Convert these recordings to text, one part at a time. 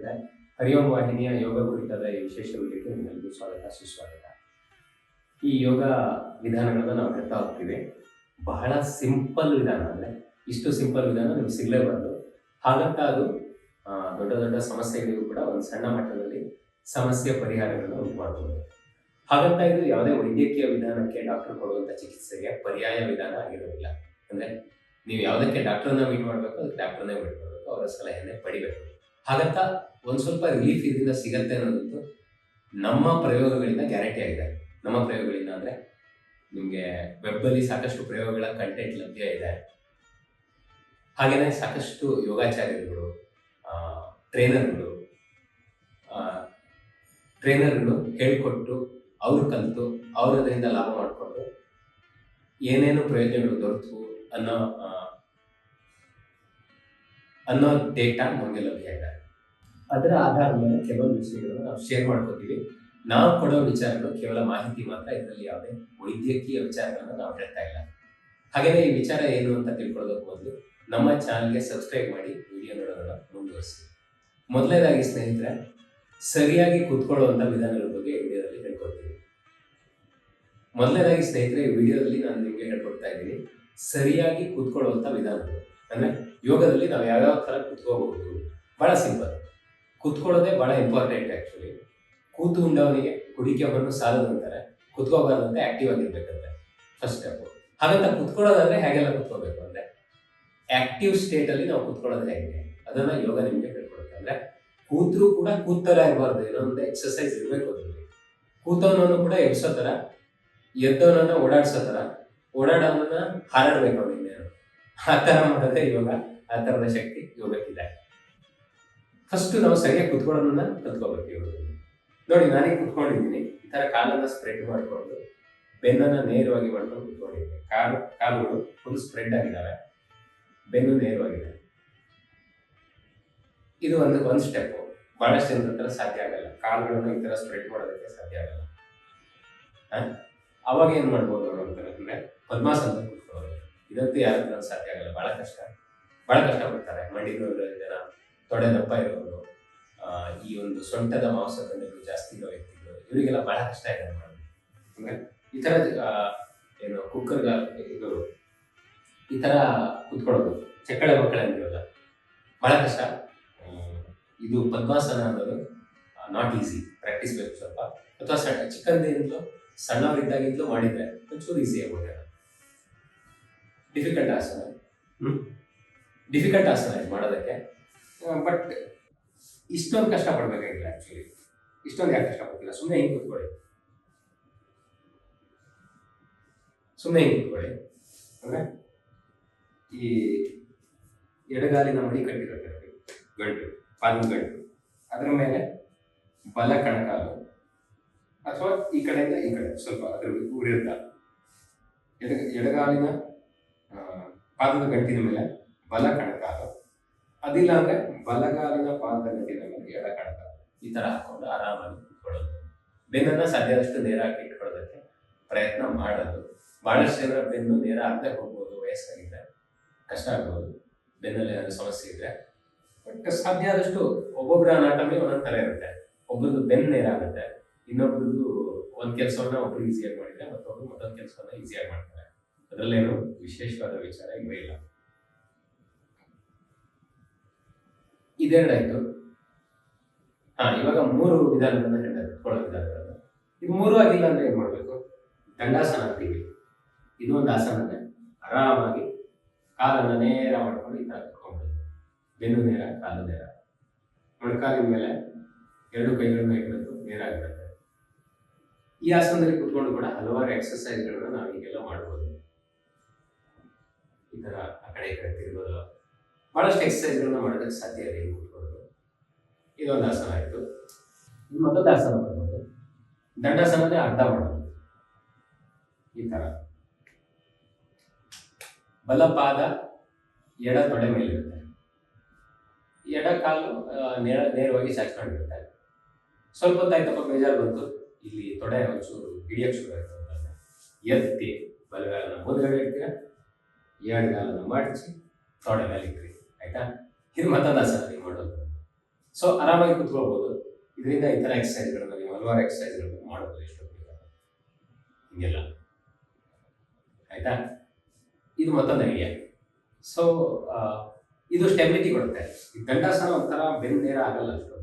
ಸ್ನೇಹಿತರೆ ಹರಿಯೋಂ ವಾಹಿನಿಯ ಯೋಗ ಕುರಿತಾದ ಈ ವಿಶೇಷ ವಿಡಿಯೋಗೆ ನಿಮ್ಮೆಲ್ಲರಿಗೂ ಸ್ವಾಗತ, ಸುಸ್ವಾಗತ. ಈ ಯೋಗ ವಿಧಾನಗಳನ್ನು ನಾವು ಹೇಳ್ತಾ ಹೋಗ್ತೀವಿ. ಬಹಳ ಸಿಂಪಲ್ ವಿಧಾನ ಅಂದರೆ, ಇಷ್ಟು ಸಿಂಪಲ್ ವಿಧಾನ ನಿಮ್ಗೆ ಸಿಗ್ಲೇಬಾರ್ದು ಹಾಗಂತ ಅದು ದೊಡ್ಡ ದೊಡ್ಡ ಸಮಸ್ಯೆಗಳಿಗೂ ಕೂಡ ಒಂದು ಸಣ್ಣ ಮಟ್ಟದಲ್ಲಿ ಸಮಸ್ಯೆ ಪರಿಹಾರಗಳನ್ನು ಉಂಟು ಮಾಡಬಹುದು ಹಾಗಂತ ಇದು ಯಾವುದೇ ವೈದ್ಯಕೀಯ ವಿಧಾನಕ್ಕೆ ಡಾಕ್ಟರ್ ಕೊಡುವಂಥ ಚಿಕಿತ್ಸೆಗೆ ಪರ್ಯಾಯ ವಿಧಾನ ಆಗಿರೋದಿಲ್ಲ. ಅಂದರೆ, ನೀವು ಯಾವುದಕ್ಕೆ ಡಾಕ್ಟರ್ನ ಮೀಟ್ ಮಾಡಬೇಕು, ಅದಕ್ಕೆ ಡಾಕ್ಟರ್ನೇ ಮೀಟ್ ಮಾಡಬೇಕು, ಅವರ ಸಲಹೆಯನ್ನೇ ಪಡಿಬೇಕು. ಹಾಗಂತ ಒಂದು ಸ್ವಲ್ಪ ರಿಲೀಫ್ ಇದರಿಂದ ಸಿಗತ್ತೆ ಅನ್ನೋದಂತೂ ನಮ್ಮ ಪ್ರಯೋಗಗಳಿಂದ ಗ್ಯಾರಂಟಿ ಆಗಿದೆ. ನಮ್ಮ ಪ್ರಯೋಗಗಳಿಂದ ಅಂದ್ರೆ ನಿಮಗೆ ವೆಬ್ಬಲ್ಲಿ ಸಾಕಷ್ಟು ಪ್ರಯೋಗಗಳ ಕಂಟೆಂಟ್ ಲಭ್ಯ ಇದೆ. ಹಾಗೆಯೇ ಸಾಕಷ್ಟು ಯೋಗಾಚಾರ್ಯರುಗಳು ಟ್ರೈನರ್ಗಳು ಟ್ರೈನರ್ಗಳು ಹೇಳಿಕೊಟ್ಟು ಅವ್ರು ಕಲಿತು ಅವ್ರು ಲಾಭ ಮಾಡಿಕೊಂಡು ಏನೇನು ಪ್ರಯೋಜನಗಳು ದೊರೆತು ಅನ್ನೋ ಅನ್ನೋ ಡೇಟಾ ನಮಗೆ ಲಭ್ಯ ಇದೆ. ಅದರ ಆಧಾರದ ಮೇಲೆ ಕೆಲವೊಂದು ವಿಷಯಗಳನ್ನು ನಾವು ಶೇರ್ ಮಾಡ್ಕೋತೀವಿ. ನಾವು ಕೊಡೋ ವಿಚಾರಗಳು ಕೇವಲ ಮಾಹಿತಿ ಮಾತ್ರ, ಇದರಲ್ಲಿ ಯಾವುದೇ ವೈದ್ಯಕೀಯ ವಿಚಾರಗಳನ್ನು ನಾವು ಹೇಳ್ತಾ ಇಲ್ಲ. ಹಾಗೆಯೇ ಈ ವಿಚಾರ ಏನು ಅಂತ ತಿಳ್ಕೊಳ್ಳೋದಕ್ಕೆ ಮೊದಲು ನಮ್ಮ ಚಾನಲ್ಗೆ ಸಬ್ಸ್ಕ್ರೈಬ್ ಮಾಡಿ ವಿಡಿಯೋ ನೋಡೋದನ್ನು ಮುಂದುವರಿಸಿ. ಮೊದಲನೇದಾಗಿ ಸ್ನೇಹಿತರೆ, ಸರಿಯಾಗಿ ಕೂತ್ಕೊಳ್ಳುವಂಥ ವಿಧಾನಗಳ ಬಗ್ಗೆ ವಿಡಿಯೋದಲ್ಲಿ ಹೇಳ್ಕೊಳ್ತೀವಿ ಮೊದಲನೇದಾಗಿ ಸ್ನೇಹಿತರೆ, ಈ ವಿಡಿಯೋದಲ್ಲಿ ನಾನು ನಿಮಗೆ ಹೇಳ್ಕೊಡ್ತಾ ಇದ್ದೀನಿ, ಸರಿಯಾಗಿ ಕೂತ್ಕೊಳ್ಳುವಂಥ ವಿಧಾನಗಳು. ಅಂದರೆ ಯೋಗದಲ್ಲಿ ನಾವು ಯಾವ್ಯಾವ ಥರ ಕೂತ್ಕೋಬಹುದು? ಬಹಳ ಸಿಂಪಲ್ ಕೂತ್ಕೊಳ್ಳೋದೇ ಬಹಳ ಇಂಪಾರ್ಟೆಂಟ್ ಆಕ್ಚುಲಿ ಕೂತು ಉಂಡವನಿಗೆ ಕುಡಿಕೆ ಬಂದು ಸಾಲದು ಅಂತಾರೆ. ಆಕ್ಟಿವ್ ಆಗಿರ್ಬೇಕಂತೆ. ಫಸ್ಟ್ ಸ್ಟೆಪ್ ಹಾಗಂತ ಕುತ್ಕೊಳ್ಳೋದಾದ್ರೆ ಹೇಗೆಲ್ಲ ಕುತ್ಕೋಬೇಕು ಅಂದ್ರೆ ಆಕ್ಟಿವ್ ಸ್ಟೇಟ್ ಅಲ್ಲಿ ನಾವು ಕುತ್ಕೊಳ್ಳೋದು ಹೇಗೆ? ಅದನ್ನ ಯೋಗ ನಿಮಗೆ ಹೇಳ್ಕೊಡುತ್ತೆ. ಅಂದ್ರೆ ಕೂತ್ರು ಕೂಡ ಕೂತರ ಇರಬಾರ್ದು. ಏನೋ ಎಕ್ಸಸೈಸ್ ಇರಬೇಕು ಅದ್ರಲ್ಲಿ. ಕೂತವನನ್ನು ಕೂಡ ಎಬ್ಸೋ ತರ, ಎದ್ದವನನ್ನ ಓಡಾಡ್ಸೋ ತರ, ಓಡಾಡೋದನ್ನ ಹಾರಾಡ್ಬೇಕು ಅವನಿಗೆ. ಆ ತರ ಮಾಡೋದೇ ಯೋಗ, ಆ ತರದ ಶಕ್ತಿ ಯೋಗಕ್ಕಿದೆ. ಫಸ್ಟ್ ನಾವು ಸರಿಯಾಗಿ ಕುತ್ಕೊಳ್ಳೋದನ್ನ ಕಲ್ತ್ಕೋಬೇಕು ಇವರು ನೋಡಿ, ನಾನೇ ಕುತ್ಕೊಂಡಿದ್ದೀನಿ. ಈ ತರ ಕಾಲನ್ನ ಸ್ಪ್ರೆಡ್ ಮಾಡಿಕೊಂಡು, ಬೆನ್ನನ್ನ ನೇರವಾಗಿ ಮಾಡ್ಕೊಂಡು ಕುತ್ಕೊಂಡಿದ್ದೀನಿ. ಕಾಲು, ಕಾಲುಗಳು ಫುಲ್ ಸ್ಪ್ರೆಡ್ ಆಗಿದ್ದಾವೆ. ಬೆನ್ನು ನೇರವಾಗಿದೆ. ಇದು ಒಂದು ಒಂದು ಸ್ಟೆಪ್ ಬಹಳಷ್ಟು ಜನರ ಹತ್ರ ಸಾಧ್ಯ ಆಗಲ್ಲ. ಕಾಲುಗಳನ್ನು ಈ ತರ ಸ್ಪ್ರೆಡ್ ಮಾಡೋದಕ್ಕೆ ಸಾಧ್ಯ ಆಗಲ್ಲ? ಅವಾಗ ಏನ್ ಮಾಡ್ಬೋದು ಅವ್ರು ಅಂತಂದ್ರೆ ಪದ್ಮಾಸನ ಕುತ್ಕೊಳ್ಳೋದು. ಇದಂತೂ ಯಾರ ಸಾಧ್ಯ ಆಗಲ್ಲ. ಬಹಳ ಕಷ್ಟ. ಬಹಳ ಕಷ್ಟ ಪಡ್ತಾರೆ ಮಂಡಿ ಜನ. ದಪ್ಪ ಇರೋರು ಈ ಒಂದು ಸೊಂಟದ ಮಾಂಸ ಮಾಂಸಖಂಡಗಳು ಜಾಸ್ತಿ ಇರೋ ವ್ಯಕ್ತಿಗಳು ಇವರಿಗೆಲ್ಲ ಬಹಳ ಕಷ್ಟ ಇದೆ ಮಾಡೋದು ಈ ಆ, ಏನು ಕುಕ್ಕರ್ ಇದು ಈ ತರ ಕುತ್ಕೊಳ್ಳೋದು ಚಕ್ಕಳೆ ಮಕ್ಕಳ ಅಂತೀವಲ್ಲ ಬಹಳ ಕಷ್ಟ. ಇದು ಪದ್ಮಾಸನ ಅನ್ನೋದು ನಾಟ್ ಈಸಿ ಪ್ರಾಕ್ಟೀಸ್ ಬೇಕು ಸ್ವಲ್ಪ. ಅಥವಾ ಸಣ್ಣ ಚಿಕ್ಕಂದಿಂದಲೂ ಸಣ್ಣವರಿದ್ದಾಗಿಂದಲೂ ಮಾಡಿದ್ರೆ ಒಂಚೂರು ಈಸಿ ಆಗ್ಬೋದು ಡಿಫಿಕಲ್ಟ್ ಆಸನ. ಡಿಫಿಕಲ್ಟ್ ಆಸನ ಇದು ಮಾಡೋದಕ್ಕೆ. ಬಟ್ ಇಷ್ಟೊಂದು ಕಷ್ಟಪಡಬೇಕಾಗಿಲ್ಲ ಆ್ಯಕ್ಚುಲಿ ಇಷ್ಟೊಂದು ಯಾಕೆ ಕಷ್ಟ ಪಡ್ತಿಲ್ಲ ಸುಮ್ಮನೆ ಹಿಂಗೆ ಕೂತ್ಕೊಳ್ಳಿ. ಸುಮ್ಮನೆ ಹಿಂಗೆ ಕೂತ್ಕೊಳ್ಳಿ. ಅಂದರೆ ಈ ಎಡಗಾಲಿನ ಮಡಿ ಕಟ್ಟಿರುತ್ತೆ ಗಂಟು ಪಾದದ ಗಂಟು. ಅದರ ಮೇಲೆ ಬಲ ಕಣಕಾಲು ಅಥವಾ ಈ ಕಡೆಯಿಂದ ಈ ಕಡೆ, ಸ್ವಲ್ಪ ಅದ್ರ ಉರಿಯುತ್ತ. ಎಡ ಎಡಗಾಲಿನ ಪಾದದ ಗಂಟಿನ ಮೇಲೆ ಬಲ ಕಣಕಾಲು. ಅದಿಲ್ಲ ಅಂದ್ರೆ ಬಲಗಾಲಿನ ಪಾದಗತಿ ನಮಗೆ ಮೇಲೆ ಎಡ ಕಣಕಾಲು ಈ ತರ ಹಾಕೊಂಡು ಆರಾಮಾಗಿ ಕೂತ್ಕೊಳ್ಳೋದು. ಬೆನ್ನನ್ನ ಸಾಧ್ಯದಷ್ಟು ನೇರಾಗಿ ಇಟ್ಕೊಳ್ಳೋದಕ್ಕೆ ಪ್ರಯತ್ನ ಮಾಡೋದು. ಬಹಳಷ್ಟು ಜನರ ಬೆನ್ನು ನೇರ ಆಗದೆ ಹೋಗ್ಬೋದು ವಯಸ್ಸಾಗಿದ್ರೆ ಕಷ್ಟ ಆಗ್ಬೋದು, ಬೆನ್ನಲ್ಲಿ ಏನಾದ್ರು ಸಮಸ್ಯೆ ಇದ್ರೆ. ಬಟ್ ಸಾಧ್ಯ ಆದಷ್ಟು ಒಬ್ಬೊಬ್ಬರ ಅನಾಟಮಿ ಒಂದೊಂದು ತರ ಇರುತ್ತೆ. ಒಬ್ಬರದ್ದು ಬೆನ್ನು ನೇರ ಆಗುತ್ತೆ. ಇನ್ನೊಬ್ರದ್ದು ಒಂದ್ ಕೆಲಸವನ್ನ ಒಬ್ರು ಈಸಿಯಾಗಿ ಮಾಡಿದ್ರೆ ಮತ್ತೊಬ್ರು ಮತ್ತೊಂದ್ ಕೆಲಸವನ್ನ ಈಸಿಯಾಗಿ ಮಾಡ್ತಾರೆ. ಅದರಲ್ಲೇನು ವಿಶೇಷವಾದ ವಿಚಾರ ಇವೇ ಇಲ್ಲ. ಇದೆರಡಾಯ್ತು. ಹಾ, ಇವಾಗ ಮೂರು ವಿಧಾನಗಳನ್ನ ಹೇಳಿದೆ, ಕೊಳ ವಿಧಾನಗಳನ್ನ. ಇದು ಮೂರು ಆಗಿಲ್ಲ ಅಂದ್ರೆ ಏನ್ ಮಾಡ್ಬೇಕು? ದಂಡಾಸನ ಅಂತೀವಿ ಇದು ಒಂದು ಆಸನನೇ ಆರಾಮಾಗಿ ಕಾಲನ್ನ ನೇರ ಮಾಡ್ಕೊಂಡು ಈ ಕುತ್ಕೊಂಡ್ಬಿಡೋದು ಬೆನ್ನು ನೇರ, ಕಾಲು ನೇರ. ಮೊಣಕಾಲಿನ ಮೇಲೆ ಎರಡು ಕೈಗಳನ್ನ ಇಡಬೇಕು ನೇರ ಆಗಿರುತ್ತೆ ಈ ಆಸನದಲ್ಲಿ ಕುತ್ಕೊಂಡು ಕೂಡ ಹಲವಾರು ಎಕ್ಸರ್ಸೈಸ್ಗಳನ್ನ ನಾವು ಈಗೆಲ್ಲ ಮಾಡ್ಬೋದು. ಈ ತರ ಆ ಕಡೆ ಈ ಕಡೆ ತಿರುಗೋದು. ಬಹಳಷ್ಟು ಎಕ್ಸಸೈಸ್ಗಳನ್ನ ಮಾಡೋದಕ್ಕೆ ಸಾಧ್ಯ ಇದೆ ಕೂತ್ಕೊಂಡು. ಇದೊಂದು ಆಸನ ಆಯಿತು. ಇನ್ನು ಮತ್ತೊಂದು ಆಸನ ಮಾಡ್ಬೋದು. ದಂಡಾಸನನೇ ಅರ್ಧ ಮಾಡೋದು. ಈ ಥರ ಬಲಪಾದ ಎಡ ತೊಡೆ ಮೇಲಿರುತ್ತೆ. ಎಡ ಕಾಲು ನೇರ, ನೇರವಾಗಿ ಚಾಚ್ಕೊಂಡಿರುತ್ತೆ ಸ್ವಲ್ಪ ಹೊತ್ತಾಯ್ತಪ್ಪ ಬೇಜಾರು ಬಂತು. ಇಲ್ಲಿ ತೊಡೆ ಒಂಚೂರು ಹಿಡಿಯಕ್ಕೆ ಶುರು ಆಯಿತು ಎತ್ತಿ ಬಲಗಾಲನ ಮುಂದ್ಗಡೆ ಇಡ್ತೀರ? ಕಾಲನ್ನು ಮಡಚಿ ತೊಡೆ ಮೇಲೆ ಇಟ್ರಿ. ಆಯ್ತಾ? ಇದು ಮತ್ತೊಂದು ಆಸನ ನೀವು ಮಾಡೋದು ಸೊ ಆರಾಮಾಗಿ ಕುತ್ಕೊಳ್ಬೋದು. ಇದರಿಂದ ಈ ಥರ ಎಕ್ಸಸೈಸ್ಗಳನ್ನ ನೀವು ಹಲವಾರು ಎಕ್ಸಸೈಸ್ಗಳನ್ನ ಮಾಡ್ಬೋದು ಎಷ್ಟು ಹಿಂಗೆಲ್ಲ. ಆಯ್ತಾ? ಇದು ಮತ್ತೊಂದು ಐಡಿಯಾ ಸೊ ಇದು ಸ್ಟೆಬಿಲಿಟಿ ಕೊಡುತ್ತೆ. ಈ ದಂಡಾಸನ ಒಂಥರ ಬೆನ್ನು ನೇರ ಆಗಲ್ಲ ಅಷ್ಟು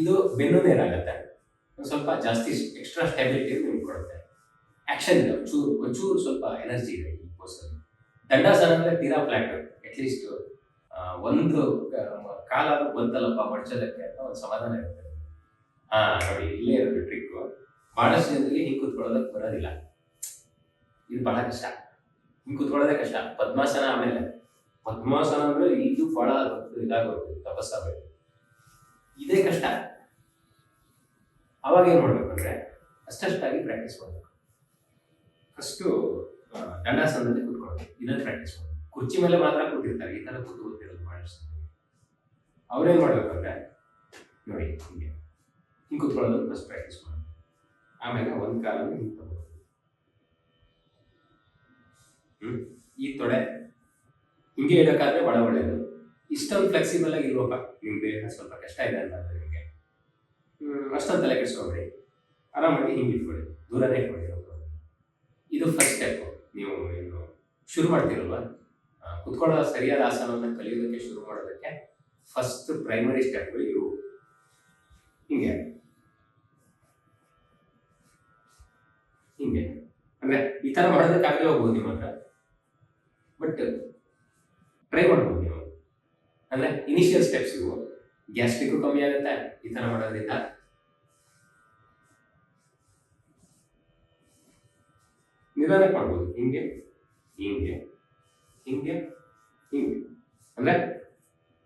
ಇದು ಬೆನ್ನು ನೇರ ಆಗುತ್ತೆ. ಸ್ವಲ್ಪ ಜಾಸ್ತಿ ಎಕ್ಸ್ಟ್ರಾ ಸ್ಟೆಬಿಲಿಟಿ ನಿಮ್ಗೆ ಕೊಡುತ್ತೆ. ಆಕ್ಷನ್ ಇದೆ ಒಂಚೂರು ಒಂಚೂರು ಸ್ವಲ್ಪ ಎನರ್ಜಿ ಇದೆ ಈ ಪೋಸಲ್ಲಿ ದಂಡಾಸನ ಅಂದರೆ ತೀರಾ ಫ್ಲಾಟ್ ಅಟ್ಲೀಸ್ಟ್ ಒಂದು ಕಾಲಾದ್ರೂ ಬಂತಲ್ಲಪ್ಪ ಮಡ್ಚೋದಕ್ಕೆ ಅಂತ ಒಂದು ಸಮಾಧಾನ ಇರುತ್ತೆ. ಹಾ, ನೋಡಿ, ಇಲ್ಲೇ ಇರೋದು ಟ್ರಿಕ್ ಬಹಳಷ್ಟು ಜನರಿಗೆ ಹಿಂಗೆ ಕೂತ್ಕೊಳ್ಳೋದಕ್ಕೆ ಬರೋದಿಲ್ಲ. ಇದು ಬಹಳ ಕಷ್ಟ. ಹಿಂಗೆ ಕೂತ್ಕೊಳ್ಳೋದೇ ಕಷ್ಟ. ಪದ್ಮಾಸನ ಆಮೇಲೆ, ಪದ್ಮಾಸನ ಅಂದ್ರೆ ಇದು ಬಹಳ ಇದಾಗುತ್ತೆ ತಪಸ್ಸಾಗಬೇಕು ಇದೇ ಕಷ್ಟ. ಅವಾಗ ಏನ್ ಮಾಡ್ಬೇಕು ಅಂದ್ರೆ ಅಷ್ಟಷ್ಟಾಗಿ ಪ್ರಾಕ್ಟೀಸ್ ಮಾಡ್ಬೇಕು. ಫಸ್ಟು ದಂಡಾಸನದಲ್ಲಿ ಕೂತ್ಕೊಳ್ಳೋದು. ಇನ್ನೊಂದು ಪ್ರಾಕ್ಟೀಸ್ ಮಾಡ್ಬೇಕು. ಕುರ್ಚಿ ಮೇಲೆ ಮಾತ್ರ ಕೂತಿರ್ತಾರೆ. ಈ ತರ ಕೂತು. ಅವ್ರೇನ್ ಮಾಡಬೇಕು ಅಂದ್ರೆ ನೋಡಿ ಹಿಂಗೆ. ಹಿಂಗೆ ಕುತ್ಕೊಳ್ಳೋದು ಫಸ್ಟ್ ಪ್ರಾಕ್ಟೀಸ್ ಮಾಡೋದು. ಆಮೇಲೆ ಒಂದು ಕಾಲನ್ನು ಹಿಂಗೆ ತಗೋದು. ಹ್ಮ್? ಈ ತೊಡೆ ಹಿಂಗೆ ಇಡೋಕ್ಕಾದ್ರೆ ಬಡ ಒಳ್ಳೆಯದು ಇಷ್ಟೊಂದು ಫ್ಲೆಕ್ಸಿಬಲ್ ಆಗಿ ಇಲ್ವಪ್ಪ? ನಿಮ್ಮ ದೇಹ ಸ್ವಲ್ಪ ಕಷ್ಟ ಇದೆ ಅಂತ ಅಂದ್ರೆ ನಿಮಗೆ. ಹ್ಮ್. ಅಷ್ಟೊಂದು ತಲೆ ಕೆಡಿಸ್ಕೊಬೇಡಿ. ಆರಾಮಾಗಿ ಹಿಂಗೆ ಇಟ್ಕೊಳ್ಳಿ. ದೂರನೇ ಇಟ್ಕೊಳ್ಳಿ. ಇದು ಫಸ್ಟ್ ಸ್ಟೆಪ್ ನೀವು ಏನು ಶುರು ಮಾಡ್ತೀರಲ್ವಾ? ಕುತ್ಕೊಳ್ಳೋ ಸರಿಯಾದ ಆಸನವನ್ನು ಕಲಿಯೋದಕ್ಕೆ ಶುರು ಮಾಡೋದಕ್ಕೆ ಫಸ್ಟ್ ಪ್ರೈಮರಿ ಸ್ಟೆಪ್ಗಳು ಇವು ಹಿಂಗೆ. ಹಿಂಗೆ. ಅಂದ್ರೆ ಈ ತರ ಮಾಡೋದಕ್ಕಾಗಲೇ ಹೋಗ್ಬೋದು ನಿಮ್ಮ ಹತ್ರ. ಬಟ್ ಟ್ರೈ ಮಾಡ್ಬೋದು ನೀವು. ಅಂದ್ರೆ ಇನಿಷಿಯಲ್ ಸ್ಟೆಪ್ಸ್ ಇವು. ಗ್ಯಾಸ್ಟ್ರಿಕ್ ಕಮ್ಮಿ ಆಗುತ್ತೆ, ಈ ತರ ಮಾಡೋದ್ರಿಂದ. ನಿಧಾನಕ್ಕೆ ಮಾಡ್ಬೋದು. ಹಿಂಗೆ ಹಿಂಗೆ ಹಿಂಗೆ ಹಿಂಗೆ. ಅಂದ್ರೆ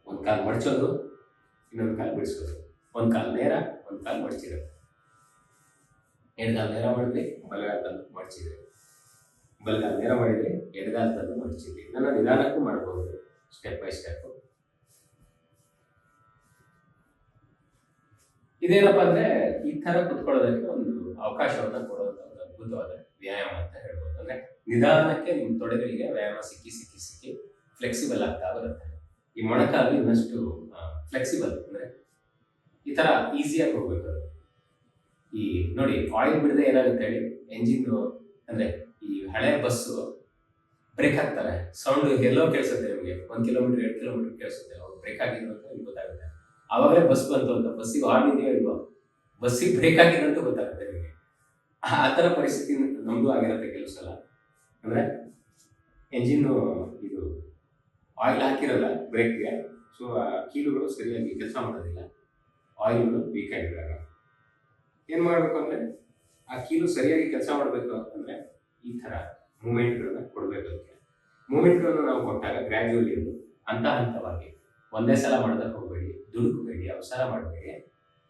ಒಂದ್ ಕಾಲು ಮಡಚೋದು, ಇನ್ನೊಂದು ಕಾಲು ಬಿಡಿಸೋದು. ಒಂದು ಕಾಲು ನೇರ, ಒಂದು ಕಾಲ್ ಮಡಚಿರೋದು ಎಡಗಾಲ್ ನೇರ ಮಾಡಿದ್ವಿ ಬಲಗಾಲ ತಂದು ಮಡ್ಚಿದ್ವಿ ಬಲಗಾಲ್ ನೇರ ಮಾಡಿದ್ವಿ ಎಡಗಾಲ್ ತಂದು ಮಡ್ಚಿದ್ವಿ ನಾನು ನಿಧಾನಕ್ಕೂ ಮಾಡ್ಬೋದು ಸ್ಟೆಪ್ ಬೈ ಸ್ಟೆಪ್ ಇದೇನಪ್ಪ ಅಂದ್ರೆ ಈ ತರ ಕುತ್ಕೊಳ್ಳೋದಕ್ಕೆ ಒಂದು ಅವಕಾಶವನ್ನು ಕೊಡುವಂತ ಒಂದು ಅದ್ಭುತವಾದ ವ್ಯಾಯಾಮ ಅಂತ ಹೇಳ್ಬೋದು. ಅಂದ್ರೆ ನಿಧಾನಕ್ಕೆ ನಿಮ್ಮ ತೊಡೆಗಳಿಗೆ ವ್ಯಾಯಾಮ ಸಿಕ್ಕಿ ಸಿಕ್ಕಿ ಸಿಕ್ಕಿ ಫ್ಲೆಕ್ಸಿಬಲ್ ಆಗ್ತಾ ಬರುತ್ತೆ. ಈ ಮೊಣಕಾಲು ಇನ್ನಷ್ಟು ಫ್ಲೆಕ್ಸಿಬಲ್ ಅಂದ್ರೆ ಈ ತರ ಈಸಿಯಾಗಿ ಹೋಗ್ಬೇಕು ಅದು. ಈ ನೋಡಿ ಆಯಿಲ್ ಬಿಡದೆ ಏನಾಗುತ್ತೆ ಹೇಳಿ ಎಂಜಿನ್ ಅಂದ್ರೆ ಈ ಹಳೆ ಬಸ್ಸು ಬ್ರೇಕ್ ಹಾಕ್ತಾರೆ. ಸೌಂಡ್ ಎಲ್ಲೋ ಕೇಳಿಸುತ್ತೆ ನಿಮಗೆ, ಒಂದ್ ಕಿಲೋಮೀಟರ್ ಎರಡು ಕಿಲೋಮೀಟರ್ ಕೇಳಿಸುತ್ತೆ. ಅವ್ರು ಬ್ರೇಕ್ ಆಗಿದ್ರು ಅಂತ ನಿಮ್ಗೆ ಗೊತ್ತಾಗುತ್ತೆ. ಆವಾಗಲೇ ಬಸ್ ಬಂತು ಅಂತ ಬಸ್ಸಿಗೆ ಹಾರ್ನ್ ಇದೆಯೋ ಇಲ್ವೋ ಬಸ್ಸಿಗೆ ಬ್ರೇಕ್ ಆಗಿದೆ ಅಂತ ಗೊತ್ತಾಗುತ್ತೆ ನಿಮಗೆ. ಆ ಥರ ಪರಿಸ್ಥಿತಿ ನಮಗೂ ಆಗಿರುತ್ತೆ ಕೆಲಸ ಸಲ. ಅಂದ್ರೆ ಎಂಜಿನ್ ಇದು ಆಯಿಲ್ ಹಾಕಿರಲ್ಲ ಬ್ರೇಕ್ಗೆ ಸೊ ಆ, ಕೀಲುಗಳು ಸರಿಯಾಗಿ ಕೆಲಸ ಮಾಡೋದಿಲ್ಲ. ಆಯಿಲ್ಗಳು ವೀಕ್ ಏನ್ ಮಾಡ್ಬೇಕು ಅಂದ್ರೆ, ಆ ಕೀಲು ಸರಿಯಾಗಿ ಕೆಲಸ ಮಾಡಬೇಕು ಅಂತಂದರೆ, ಈ ತರ ಮೂಮೆಂಟ್ಗಳನ್ನ ಕೊಡಬೇಕು ಅದಕ್ಕೆ. ಮೂಮೆಂಟ್ಗಳನ್ನು ನಾವು ಕೊಟ್ಟಾಗ ಗ್ರ್ಯಾಜುವಲಿ ಅದು ಹಂತ ಹಂತವಾಗಿ ಒಂದೇ ಸಲ ಮಾಡೋದಕ್ಕೆ ಹೋಗಬೇಡಿ, ದುಡುಕಬೇಡಿ, ಅವಸರ ಮಾಡಬೇಡಿ.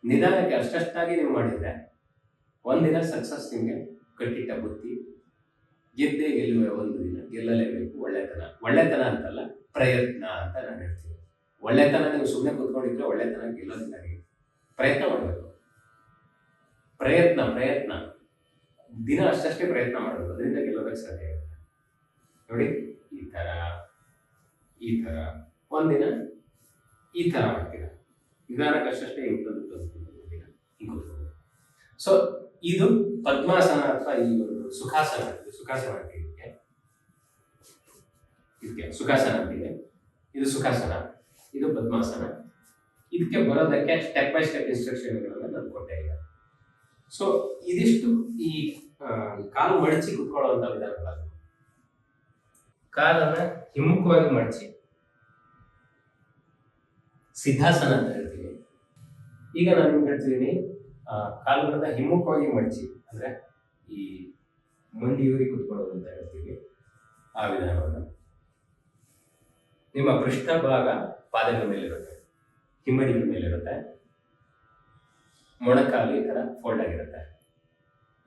ನಿಧಾನಕ್ಕೆ ಅಷ್ಟಷ್ಟಾಗಿ ನೀವು ಮಾಡಿದ್ರೆ, ಒಂದಿನ ಸಕ್ಸಸ್ ನಿಮಗೆ ಕಟ್ಟಿಟ್ಟ ಬುತ್ತಿ ಗೆದ್ದೇ ಗೆಲ್ಲುವೆ ಒಂದು ದಿನ. ಗೆಲ್ಲಲೇಬೇಕು. ಒಳ್ಳೆತನ. ಒಳ್ಳೆತನ ಅಂತಲ್ಲ, ಪ್ರಯತ್ನ ಅಂತ ನಾನು ಹೇಳ್ತೀನಿ. ಒಳ್ಳೆತನ ನೀವು ಸುಮ್ಮನೆ ಕೂತ್ಕೊಂಡಿದ್ರೆ ಒಳ್ಳೆತನ ಗೆಲ್ಲೋದಿಲ್ಲ ಪ್ರಯತ್ನ ಮಾಡಬೇಕು. ಪ್ರಯತ್ನ ಪ್ರಯತ್ನ. ದಿನ ಅಷ್ಟಷ್ಟೇ ಪ್ರಯತ್ನ ಮಾಡಬೇಕು. ಅದರಿಂದ ಗೆಲ್ಲೋದಕ್ಕೆ ಸಾಧ್ಯ ಆಗುತ್ತೆ ನೋಡಿ, ಈ ತರ ಈ ತರ ಒಂದಿನ ಈ ತರ ಮಾಡ್ತೀರಾ? ನಿಧಾನಕ್ಕೆ ಅಷ್ಟಷ್ಟೇ ದಿನ. ಹಿಂಗೆ ಸೊ ಇದು ಪದ್ಮಾಸನ ಅಥವಾ ಈ ಒಂದು ಸುಖಾಸನ ಇದು, ಸುಖಾಸನ ಇದಕ್ಕೆ. ಇದಕ್ಕೆ ಸುಖಾಸನ ಅಂತಿದೆ ಇದು. ಸುಖಾಸನ, ಇದು ಪದ್ಮಾಸನ. ಇದಕ್ಕೆ ಬರೋದಕ್ಕೆ ಸ್ಟೆಪ್ ಬೈ ಸ್ಟೆಪ್ ಇನ್ಸ್ಟ್ರಕ್ಷನ್ಗಳನ್ನ ನಾನು ಕೊಟ್ಟೆ ಈಗ ಸೊ ಇದಿಷ್ಟು ಈ ಕಾಲು ಮಡಚಿ ಕುತ್ಕೊಳ್ಳುವಂತ ವಿಧಾನಗಳು ಕಾಲನ್ನ ಹಿಮ್ಮುಖವಾಗಿ ಮಡಚಿ ಸಿದ್ಧಾಸನ ಅಂತ ಹೇಳ್ತೀನಿ ಈಗ ನಾನು ಹೇಳ್ತಿದ್ದೀನಿ ಕಾಲುಗಳನ್ನ ಹಿಮ್ಮುಖವಾಗಿ ಮಡಚಿ, ಅಂದ್ರೆ ಈ ಮಂಡಿಯೂರಿ ಕುತ್ಕೊಳ್ಳೋದು ಅಂತ ಹೇಳ್ತೀವಿ ಆ ವಿಧಾನವನ್ನು. ನಿಮ್ಮ ಪೃಷ್ಠ ಭಾಗ ಪಾದಗಳ ಮೇಲಿರುತ್ತೆ, ಹಿಮ್ಮಡಿಗಳ ಮೇಲಿರುತ್ತೆ, ಮೊಣಕಾಲು ಈ ಥರ ಫೋಲ್ಡ್ ಆಗಿರುತ್ತೆ.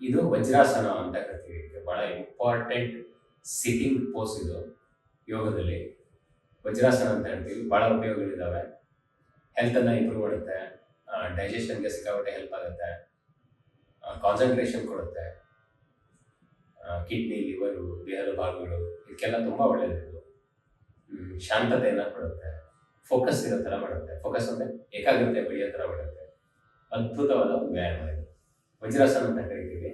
ಇದು ವಜ್ರಾಸನ ಅಂತ ಕರಿತೀವಿ. ಬಹಳ ಇಂಪಾರ್ಟೆಂಟ್ ಸಿಟ್ಟಿಂಗ್ ಪೋಸ್ ಇದು ಯೋಗದಲ್ಲಿ. ವಜ್ರಾಸನ ಅಂತ ಹೇಳ್ತೀವಿ. ಬಹಳ ಉಪಯೋಗಗಳಿದ್ದಾವೆ ಹೆಲ್ತನ್ನು ಇಂಪ್ರೂವ್ ಮಾಡುತ್ತೆ. ಡೈಜೆಷನ್ಗೆ ಸಿಕ್ಕಾಪಟ್ಟೆ ಹೆಲ್ಪ್ ಆಗುತ್ತೆ. ಕಾನ್ಸಂಟ್ರೇಷನ್ ಕೊಡುತ್ತೆ. ಕಿಡ್ನಿ ಲಿವರು ದೇಹದ ಭಾಗಗಳು, ಇದಕ್ಕೆಲ್ಲ ತುಂಬ ಒಳ್ಳೆಯದು ಶಾಂತತೆಯನ್ನು ಕೊಡುತ್ತೆ. ಫೋಕಸ್ ಇರೋ ತರ ಮಾಡುತ್ತೆ. ಫೋಕಸ್ ಅಂದರೆ ಏಕಾಗ್ರತೆ ಬೆಳೆಯೋ ಥರ ಮಾಡುತ್ತೆ. ಅದ್ಭುತವಾದ ವ್ಯಾಯಾಮ ಇದು. ವಜ್ರಾಸನ ಅಂತ ಕರಿತೀವಿ.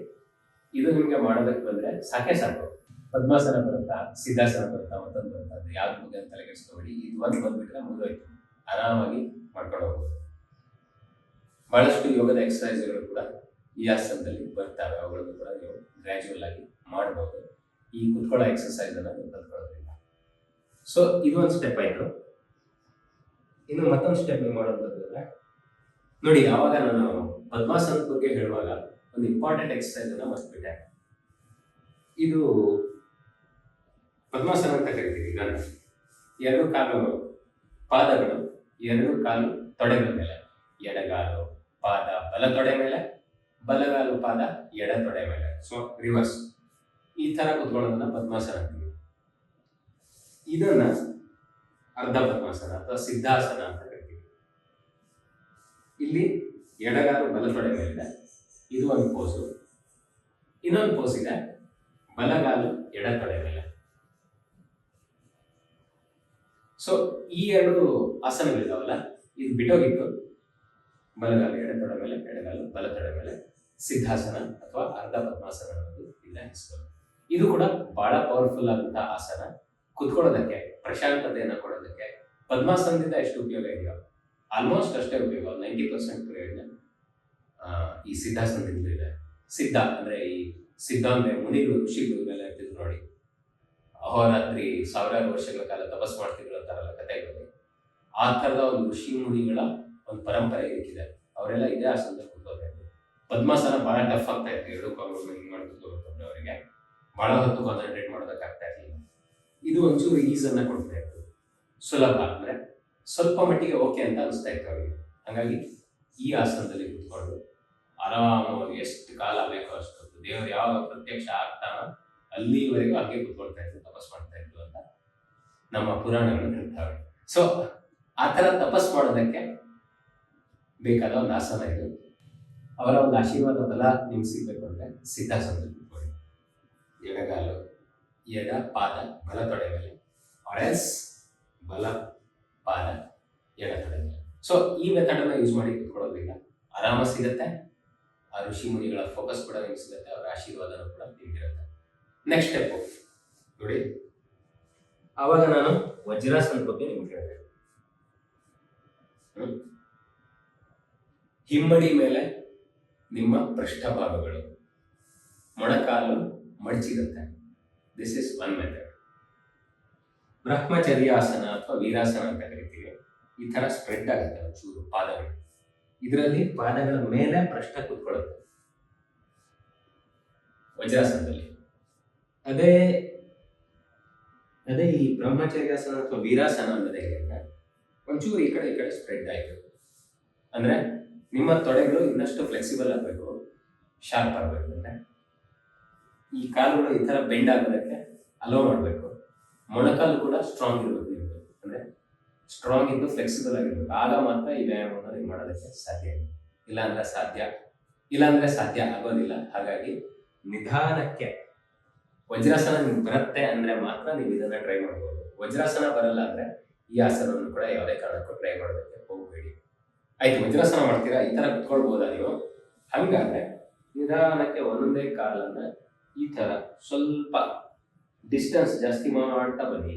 ಇದು ನಿಮಗೆ ಮಾಡೋದಕ್ಕೆ ಬಂದ್ರೆ ಸಾಕೆ ಸಾಕು. ಪದ್ಮಾಸನ ಬರುತ್ತಾ ಸಿದ್ಧಾಸನ ಬರುತ್ತಾ, ಮತ್ತೊಂದು ಬರುತ್ತಾ ಅದು ಯಾವ್ದು ಬಗ್ಗೆ ತಲೆಗೆಡಿಸ್ಕೊಬೇಡಿ ತಲೆ ಇದು ಒಂದು ಬಂದ್ಬಿಟ್ರೆ ಮುಂದೋಯ್ತು ಆರಾಮಾಗಿ ಮಾಡ್ಕೊಂಡು ಹೋಗ್ಬೋದು. ಬಹಳಷ್ಟು ಯೋಗದ ಎಕ್ಸಸೈಸ್ಗಳು ಕೂಡ ಈ ಆಸನದಲ್ಲಿ ಬರ್ತವೆ. ಅವುಗಳನ್ನು ಕೂಡ ನೀವು ಗ್ರ್ಯಾಜುವಲ್ ಆಗಿ ಮಾಡ್ಬೋದು. ಈ ಕುತ್ಕೊಳ್ಳೋ ಎಕ್ಸಸೈಸ್ ನೀವು ಕಲ್ತ್ಕೊಳ್ಳೋದ್ರಿಂದ. ಸೊ ಇದು ಒಂದು ಸ್ಟೆಪ್ ಆಯ್ತು. ಇನ್ನು ಮತ್ತೊಂದು ಸ್ಟೆಪ್ ನೀವು ಮಾಡೋದಂದ್ರೆ ನೋಡಿ ಯಾವಾಗ ನಾನು ಪದ್ಮಾಸನದ ಬಗ್ಗೆ ಹೇಳುವಾಗ ಒಂದು ಇಂಪಾರ್ಟೆಂಟ್ ಎಕ್ಸಸೈಸ್ ಅನ್ನ ಮರ್ತ್ಬಿಟ್ಟೆ. ಇದು ಪದ್ಮಾಸನ ಅಂತ ಕರಿತೀವಿ ನಾನು ಎರಡು ಕಾಲು ಪಾದಗಳು, ಎರಡು ಕಾಲು ತೊಡೆಗಳ ಮೇಲೆ ಎಡಗಾಲು ಪಾದ ಬಲ ತೊಡೆ ಮೇಲೆ ಬಲಗಾಲು ಪಾದ ಎಡ ತೊಡೆ ಮೇಲೆ. ಸೊ ರಿವರ್ಸ್ ಈ ತರ ಕುತ್ಕೊಳ್ಳೋದನ್ನ ಪದ್ಮಾಸನ ಅಂತೀವಿ. ಇದನ್ನ ಅರ್ಧ ಪದ್ಮಾಸನ ಅಥವಾ ಸಿದ್ಧಾಸನ ಅಂತ ಕರಿತೀವಿ. ಇಲ್ಲಿ ಎಡಗಾಲು ಬಲ ತೊಡೆ ಮೇಲಿದೆ ಇದು ಒಂದು ಪೋಸು ಇನ್ನೊಂದು ಪೋಸ್ ಇದೆ, ಬಲಗಾಲು ಎಡ ತೊಡೆ ಮೇಲೆ. ಸೊ ಈ ಎರಡು ಆಸನಗಳಿದಾವಲ್ಲ, ಇದು ಬಿಟ್ಟೋಗಿತ್ತು. ಬಲಗಾಲು ಎಡ ತೊಡೆ ಮೇಲೆ, ಎಡಗಾಲು ಬಲ ತಡೆ ಮೇಲೆ ಸಿದ್ಧಾಸನ ಅಥವಾ ಅರ್ಧ ಪದ್ಮಾಸನ ಅನ್ನೋದು ಇಲ್ಲ ಹೆಸರು ಇದು ಕೂಡ ಬಹಳ ಪವರ್ಫುಲ್ ಆದಂತಹ ಆಸನ. ಕುತ್ಕೊಳ್ಳೋದಕ್ಕೆ, ಪ್ರಶಾಂತತೆಯನ್ನು ಕೊಡೋದಕ್ಕೆ ಪದ್ಮಾಸನದಿಂದ ಎಷ್ಟು ಉಪಯೋಗ ಇದೆಯೋ ಆಲ್ಮೋಸ್ಟ್ ಅಷ್ಟೇ ಉಪಯೋಗ ನೈಂಟಿ ಪರ್ಸೆಂಟ್ ಪ್ರಯೋಜನ ಈ ಸಿದ್ಧಾಸನದಿಂದ ಇದೆ. ಸಿದ್ಧ ಅಂದ್ರೆ ಈ ಸಿದ್ಧ ಅಂದ್ರೆ ಮುನಿಗಳು, ಋಷಿಗಳು ಇವೆಲ್ಲ ಇರ್ತಿದ್ರು ನೋಡಿ. ಅಹೋರಾತ್ರಿ ಸಾವಿರಾರು ವರ್ಷಗಳ ಕಾಲ ತಪಸ್ ಮಾಡ್ತಿದ್ರು ಅಂತಾರಲ್ಲ ಕಥೆಗಳಲ್ಲಿ. ಆ ಥರದ ಒಂದು ಋಷಿ ಮುನಿಗಳ ಒಂದು ಪರಂಪರೆ ಇದಕ್ಕಿದೆ ಅವರೆಲ್ಲ ಇದೇ ಆಸನದಲ್ಲಿ ಕೂತ್ಕೋಬೇಕು ಪದ್ಮಾಸನ ಬಹಳ ಟಫ್ ಆಗ್ತಾ ಇತ್ತು. ಎರಡು ಕಾಲು ಹಿಂಗ್ ಮಾಡಿ ಕೂತ್ಕೋಬೇಕು ಅವರಿಗೆ. ಬಹಳ ಹೊತ್ತು ಕಾನ್ಸಂಟ್ರೇಟ್ ಮಾಡೋದಕ್ಕಾಗ್ತಾ ಇರಲಿಲ್ಲ. ಇದು ಒಂಚೂರು ಈಸ್ ಅನ್ನ ಕೊಡ್ತಾ ಇತ್ತು. ಸುಲಭ ಅಂದ್ರೆ ಸ್ವಲ್ಪ ಮಟ್ಟಿಗೆ ಓಕೆ ಅಂತ ಅನಿಸ್ತಾ ಇತ್ತು ಅವರಿಗೆ. ಹಾಗಾಗಿ ಈ ಆಸನದಲ್ಲಿ ಕೂತ್ಕೊಂಡು ಆರಾಮವಾಗಿ ಎಷ್ಟು ಕಾಲ ಬೇಕೋ ಅಷ್ಟೊತ್ತು ದೇವರು ಯಾವಾಗ ಪ್ರತ್ಯಕ್ಷ ಆಗ್ತಾನ ಅಲ್ಲಿವರೆಗೂ ಹಾಗೆ ಕೂತ್ಕೊಳ್ತಾ ಇದ್ರು, ತಪಸ್ ಮಾಡ್ತಾ ಇದ್ರು ಅಂತ ನಮ್ಮ ಪುರಾಣಗಳು ಹೇಳ್ತಾವೆ ಸೊ ಆ ಥರ ತಪಸ್ ಮಾಡೋದಕ್ಕೆ ಬೇಕಾದ ಒಂದು ಆಸನ ಇದು. ಅವರ ಒಂದು ಆಶೀರ್ವಾದ ಬಲ ನಿಮ್ಗೆ ಸಿಗಬೇಕು ಅಂದ್ರೆ ಸಿದ್ಧಾಸನದಲ್ಲಿ ಕೂತ್ಕೊಳ್ಳಿ. ಎಡಗಾಲು, ಎಡ ಪಾದ, ಬಲ ತೊಡೆ ಮೇಲೆ. ಬಲ, ಪಾದ, ಎಡ ತೊಡೆ ಮೇಲೆ. ಸೊ ಈ ಮೆಥಡ್ ಅನ್ನ ಯೂಸ್ ಮಾಡಿ ಕೂತ್ಕೊಳ್ಳೋದ್ರಿಂದ ಆರಾಮ ಸಿಗುತ್ತೆ. ಆ ಋಷಿ ಮುನಿಗಳ ಫೋಕಸ್ ಕೂಡ ನಿಮ್ಗೆ ಸಿಗುತ್ತೆ, ಅವರ ಆಶೀರ್ವಾದನೂ ಕೂಡ ನಿಮ್ಗಿರುತ್ತೆ ನೆಕ್ಸ್ಟ್ ಸ್ಟೆಪ್ ನೋಡಿ. ಆವಾಗ ನಾನು ವಜ್ರಾಸನದ ಬಗ್ಗೆ ನಿಮ್ಗೆ ಹೇಳ್ತೇನೆ. ಹಿಮ್ಮಡಿ ಮೇಲೆ ನಿಮ್ಮ ಪೃಷ್ಠಭಾಗಗಳು. ಮೊಣಕಾಲು ಮಡಚಿರುತ್ತೆ. ದಿಸ್ ಇಸ್ ಒನ್ ಮೆಥಡ್ ಬ್ರಹ್ಮಚರ್ಯಾಸನ ಅಥವಾ ವೀರಾಸನ ಅಂತ ಕರಿತೀವಿ. ಈ ತರ ಸ್ಪ್ರೆಡ್ ಆಗುತ್ತೆ ಒಂಚೂರು ಪಾದಗಳು. ಇದರಲ್ಲಿ ಪಾದಗಳ ಮೇಲೆ ಪೃಷ್ಠ ಕೂತ್ಕೊಳ್ಳುತ್ತೆ. ವಜ್ರಾಸನದಲ್ಲಿ. ಅದೇ ಅದೇ ಈ ಬ್ರಹ್ಮಚರ್ಯಾಸನ ಅಥವಾ ವೀರಾಸನ ಅನ್ನೋದೇ ಒಂಚೂರು ಈ ಕಡೆ ಈ ಕಡೆ ಸ್ಪ್ರೆಡ್ ಆಯಿತು. ಅಂದ್ರೆ ನಿಮ್ಮ ತೊಡೆಗಳು ಇನ್ನಷ್ಟು ಫ್ಲೆಕ್ಸಿಬಲ್ ಆಗಬೇಕು ಶಾರ್ಪ್ ಆಗಬೇಕು ಅಂದರೆ ಈ ಕಾಲುಗಳು ಈ ಥರ ಬೆಂಡ್ ಆಗೋದಕ್ಕೆ ಅಲೋ ಮಾಡಬೇಕು. ಮೊಣಕಾಲು ಕೂಡ ಸ್ಟ್ರಾಂಗ್ ಇರಬೇಕು ನಿಮಗೆ, ಅಂದರೆ ಸ್ಟ್ರಾಂಗ್ ಇದ್ದು ಫ್ಲೆಕ್ಸಿಬಲ್ ಆಗಿರಬೇಕು. ಆಗ ಮಾತ್ರ ಈ ವ್ಯಾಯಾಮವನ್ನು ನೀವು ಮಾಡೋದಕ್ಕೆ ಸಾಧ್ಯ ಇಲ್ಲ. ಅಂದ್ರೆ ಸಾಧ್ಯ ಇಲ್ಲ ಅಂದ್ರೆ ಸಾಧ್ಯ ಆಗೋದಿಲ್ಲ. ಹಾಗಾಗಿ ನಿಧಾನಕ್ಕೆ ವಜ್ರಾಸನ ನಿಮ್ಗೆ ಬರುತ್ತೆ ಅಂದ್ರೆ ಮಾತ್ರ ನೀವು ಇದನ್ನ ಟ್ರೈ ಮಾಡ್ಬೋದು. ವಜ್ರಾಸನ ಬರಲ್ಲ ಅಂದ್ರೆ ಈ ಆಸನವನ್ನು ಕೂಡ ಯಾವುದೇ ಕಾರಣಕ್ಕೂ ಟ್ರೈ ಮಾಡೋದಕ್ಕೆ ಹೋಗಬೇಡಿ. ಆಯ್ತು, ವಜ್ರಾಸನ ಮಾಡ್ತೀರಾ? ಈ ತರ ಕುತ್ಕೊಳ್ಬೋದಾ ನೀವು? ಹಂಗಾದ್ರೆ ನಿಧಾನಕ್ಕೆ ಒಂದೊಂದೇ ಕಾಲನ್ನ ಈ ತರ ಸ್ವಲ್ಪ ಡಿಸ್ಟೆನ್ಸ್ ಜಾಸ್ತಿ ಮಾಡ್ತಾ ಬನ್ನಿ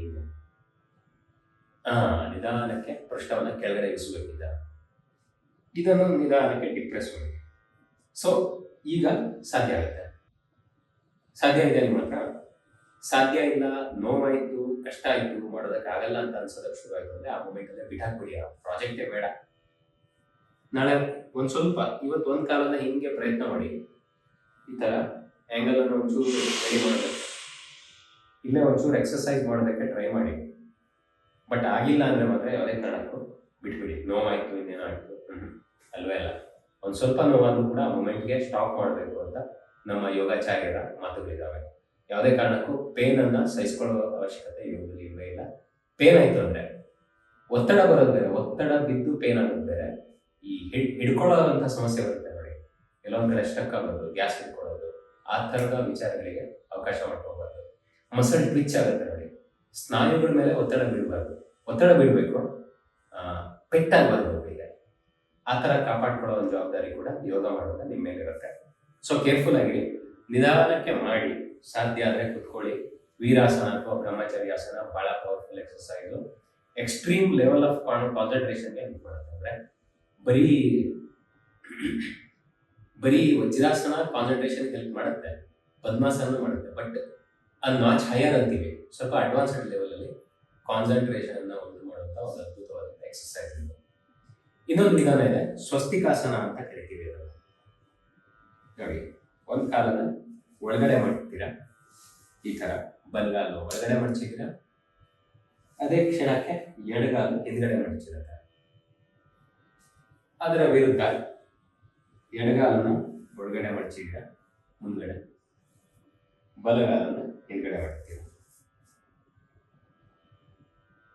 ಆ, ನಿಧಾನಕ್ಕೆ ಪೃಷ್ಠವನ್ನ ಕೆಳಗಡೆ ಇಳಿಸಬೇಕಿದ್ದ ಇದನ್ನು ನಿಧಾನಕ್ಕೆ ಡಿಪ್ರೆಸ್ ಮಾಡಿ. ಸೊ ಈಗ ಸಾಧ್ಯ ಆಗುತ್ತೆ. ಸಾಧ್ಯ ಇದೆ ನಿಮ್ಮ ಹತ್ರ? ಸಾಧ್ಯ ಇಲ್ಲ, ನೋವಾಯಿತು, ಕಷ್ಟ ಆಯ್ತು ಮಾಡೋದಕ್ಕೆ ಆಗಲ್ಲ ಅಂತ ಅನ್ಸೋದಕ್ಕೆ ಶುರು ಆಯ್ತು ಅಂದ್ರೆ ಆ ಮೊಮೆಂಟ್ ಅಲ್ಲೇ ಬಿಟ್ಟಾಕ್ಬಿಡಿ ಆ ಪ್ರಾಜೆಕ್ಟೇ ಬೇಡ. ನಾಳೆ ಒಂದ್ ಸ್ವಲ್ಪ, ಇವತ್ತು ಒಂದ್ ಕಾಲದ ಹಿಂಗೆ ಪ್ರಯತ್ನ ಮಾಡಿ. ಈ ತರ ಆಂಗಲ್ ಅನ್ನು ಒಂಚೂರು ರೆಡಿ ಮಾಡೋದಕ್ಕೆ ಇಲ್ಲೇ ಒಂಚೂರು ಎಕ್ಸರ್ಸೈಸ್ ಮಾಡೋದಕ್ಕೆ ಟ್ರೈ ಮಾಡಿ. ಬಟ್ ಆಗಿಲ್ಲ ಅಂದ್ರೆ ಮಾತ್ರ ಯಾವುದೇ ಕಾರಣಕ್ಕೂ ಬಿಟ್ಬಿಡಿ. ನೋವಾಯ್ತು, ಇನ್ನೇನೋ ಆಯ್ತು. ಅಲ್ವೇ ಅಲ್ಲ? ಒಂದ್ ಸ್ವಲ್ಪ ನೋವಾದ್ರೂ ಕೂಡ ಮೊಮೆಂಟ್ಗೆ ಸ್ಟಾಪ್ ಮಾಡಬೇಕು ಅಂತ ನಮ್ಮ ಯೋಗಾಚಾರ್ಯರ ಮಾತುಗಳಿದ್ದಾವೆ ಯಾವುದೇ ಕಾರಣಕ್ಕೂ ಪೇನ್ ಅನ್ನ ಸಹಿಸ್ಕೊಳ್ಳೋ ಅವಶ್ಯಕತೆ ಯೋಗದಲ್ಲಿ ಇಲ್ಲ. ಪೇನ್ ಆಯ್ತು ಅಂದ್ರೆ, ಒತ್ತಡ ಬರೋದು ಬೇರೆ, ಒತ್ತಡ ಬಿದ್ದು ಪೇನ್ ಆಗೋದು ಬೇರೆ. ಈ ಹಿಡ್ಕೊಳ್ಳೋದಂತ ಸಮಸ್ಯೆ ಬರುತ್ತೆ ನೋಡಿ. ಕೆಲವೊಂದು ಕಡೆ ಸ್ಟಕ್ ಆಗೋದು ಗ್ಯಾಸ್ ಹಿಡ್ಕೊಳ್ಳೋದು, ಆ ಥರದ ವಿಚಾರಗಳಿಗೆ ಅವಕಾಶ ಮಾಡ್ಕೋಬಾರ್ದು ಮಸಲ್ ಟ್ವಿಚ್ ಆಗುತ್ತೆ ನೋಡಿ. ಸ್ನಾಯುಗಳ ಮೇಲೆ ಒತ್ತಡ ಬೀಳಬಾರ್ದು. ಒತ್ತಡ ಬೀಳಬೇಕು. ಪೆಟ್ಟಾಗಬಾರ್ದು ಅವರಿಗೆ ಆ ಥರ ಕಾಪಾಡ್ಕೊಳ್ಳೋ ಒಂದು ಜವಾಬ್ದಾರಿ ಕೂಡ ಯೋಗ ಮಾಡೋದು ನಿಮ್ಮ ಮೇಲೆ ಇರುತ್ತೆ. ಸೊ ಕೇರ್ಫುಲ್ ಆಗಿರಿ. ನಿಧಾನಕ್ಕೆ ಮಾಡಿ. ಸಾಧ್ಯ ಆದರೆ ಕುತ್ಕೊಳ್ಳಿ. ವೀರಾಸನ ಅಥವಾ ಬ್ರಹ್ಮಚರ್ಯಾಸನ ಬಹಳ powerful exercise extreme level of ಕಾನ್ಸಂಟ್ರೇಷನ್ಗೆ help ಮಾಡುತ್ತೆ ಅಂದ್ರೆ ಬರೀ ಬರೀ ವಜ್ರಾಸನ ಕಾನ್ಸಂಟ್ರೇಷನ್ ಹೆಲ್ಪ್ ಮಾಡುತ್ತೆ ಪದ್ಮಾಸನ ಮಾಡುತ್ತೆ ಬಟ್ ಅದು ನಾಚ್ ಹೈಯರ್ ಅಂತೀವಿ. ಸ್ವಲ್ಪ ಅಡ್ವಾನ್ಸ್ಡ್ ಲೆವೆಲಲ್ಲಿ ಕಾನ್ಸಂಟ್ರೇಷನ್ ಅನ್ನ ಒಂದು ಮಾಡುವಂತ ಒಂದು ಅದ್ಭುತವಾದ ಎಕ್ಸರ್ಸೈಸ್ ಇದು. ಇನ್ನೊಂದು ವಿಧಾನ ಇದೆ, ಸ್ವಸ್ತಿಕಾಸನ ಅಂತ ಕರಿತೀವಿ ಅದನ್ನು ನೋಡಿ, ಒಂದು ಕಾಲನ ಒಳಗಡೆ ಮಾಡ್ತೀರಾ, ಈ ತರ ಬಲ್ಗಾಲು ಒಳಗಡೆ ಮಡಚಿದ್ದೀರಾ ಅದೇ ಕ್ಷಣಕ್ಕೆ ಎಡಗಾಲು ಹಿಂದ್ಗಡೆ ಮಡಚಿರುತ್ತೆ ಅದರ ವಿರುದ್ಧ ಎಡಗಾಲನ್ನು ಒಳಗಡೆ ಮಡಚಿದ್ದೀರಾ ಮುಂದ್ಗಡೆ, ಬಲಗಾಲನ್ನು ಹಿಂದ್ಗಡೆ ಮಾಡ್ತೀರಾ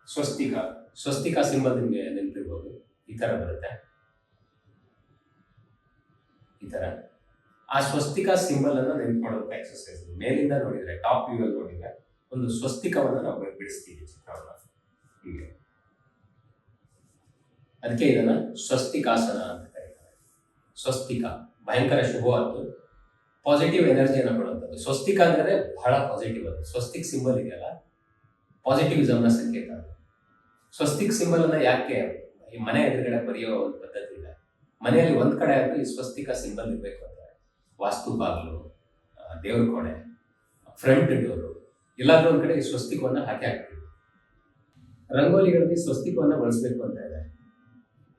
ಸ್ವಸ್ತಿಕ ಸ್ವಸ್ತಿಕ ಸಿಂಬಲ್ ನಿಮಗೆ ನೆನಪಿರ್ಬೋದು ಈ ತರ ಬರುತ್ತೆ. ಈ ತರ. ಆ ಸ್ವಸ್ತಿಕ ಸಿಂಬಲ್ ಅನ್ನ ನೆನ್ಪು ಮಾಡೋದಕ್ಕೆ ಎಕ್ಸರ್ಸೈಸ್ ಮೇಲಿಂದ ನೋಡಿದ್ರೆ ಟಾಪ್ ವ್ಯೂ ಅಲ್ಲಿ ನೋಡಿದ್ರೆ, ಒಂದು ಸ್ವಸ್ತಿಕವನ್ನು ನಾವು ಬಿಡಿಸ್ತೀವಿ ಚಿತ್ರವನ್ನು. ಹೀಗೆ. ಅದಕ್ಕೆ ಇದನ್ನ ಸ್ವಸ್ತಿಕಾಸನ ಅಂತ ಕರೀತಾರೆ. ಸ್ವಸ್ತಿಕ, ಭಯಂಕರ ಶುಭವಾದ್ದು ಪಾಸಿಟಿವ್ ಎನರ್ಜಿಯನ್ನು ಕೊಡುವಂಥದ್ದು. ಸ್ವಸ್ತಿಕ ಅಂದರೆ ಬಹಳ ಪಾಸಿಟಿವ್ ಅದು. ಸ್ವಸ್ತಿಕ್ ಸಿಂಬಲ್ ಇದೆಯಲ್ಲ? ಪಾಸಿಟಿವಿಸಮ್ನ ಸಂಕೇತ ಸ್ವಸ್ತಿಕ್ ಸಿಂಬಲ್ ಅನ್ನ ಯಾಕೆ ಈ ಮನೆ ಎದುರುಗಡೆ ಬರೆಯೋ ಒಂದು ಪದ್ಧತಿ ಇದೆ? ಮನೆಯಲ್ಲಿ ಒಂದ್ ಕಡೆ ಆದ್ರೂ ಈ ಸ್ವಸ್ತಿಕ ಸಿಂಬಲ್ ಇರಬೇಕು ಅಂದರೆ ವಾಸ್ತು ಬಾಗಿಲು ದೇವ್ರ ಕೋಣೆ ಫ್ರಂಟ್ ಡೋರು ಎಲ್ಲಾದ್ರೂ ಒಂದ್ ಕಡೆ ಈ ಸ್ವಸ್ತಿಕವನ್ನ ಹಾಕಿ ಹಾಕ್ತೀವಿ ರಂಗೋಲಿಗಳಲ್ಲಿ ಸ್ವಸ್ತಿಕವನ್ನ ಬಳಸಬೇಕು ಅಂತ ಇದೆ.